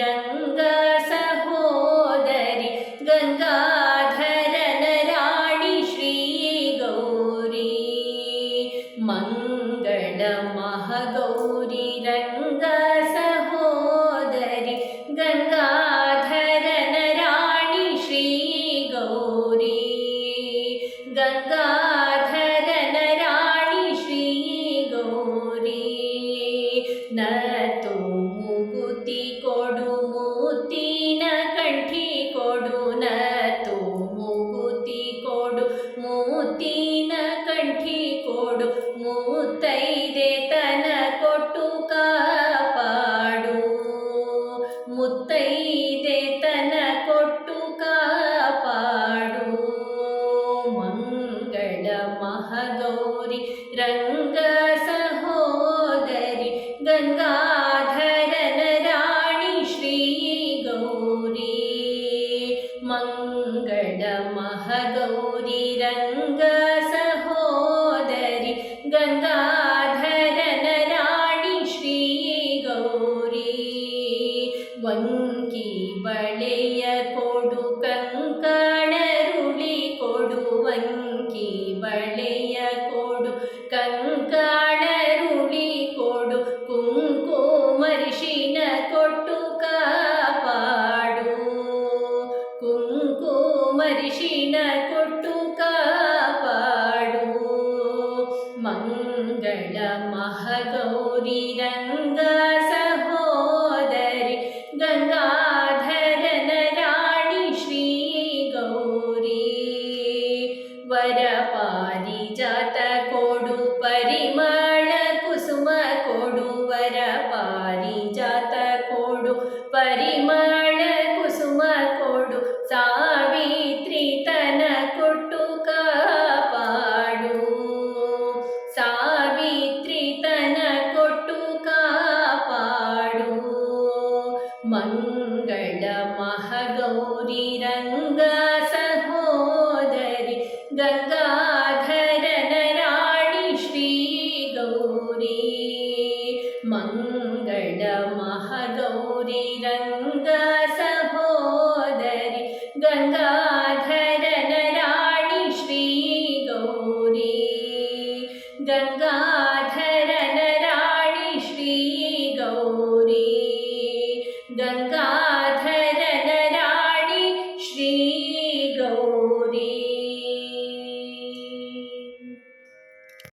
रङ्गसहोदरि गङ्गाधरनराणि श्रीगौरी। मङ्गलमहगौरि ಕೊಡು ಮೂತಿನ ಕಂಠಿ ಕೊಡು ನತು ಮೂಗುತಿ ಕೊಡು ಮೂತಿನ ಕಂಠಿ ಕೊಡು ಮೂತೈದೆ ತನ ಕೊಟ್ಟು ಕಾಪಾಡು ಮುತ್ತೈದೆ ತನ ಕೊಟ್ಟು ಕಾಪಾಡು ಮಂಗಳ ಮಹಗೌರಿ ರಂಗ ಸಹೋದರಿ ಗಂಗಾ महगौरी सहोदरी गंगाधर नाणी श्री गौरी। वङ्की बड़े कोडु गण्ड महगौरी रङ्ग सहोदरि गङ्गाधरन राणि श्री गौरी वर वरपारिजात कोडु परिम पाडु मङ्गळ महगौरिङ्गहोदरि गङ्गाधरन राणि श्री गौरि मङ्गळ महगौरि रङ्गहोदरि गङ्गा गंगाधर नाणी श्री गौरी।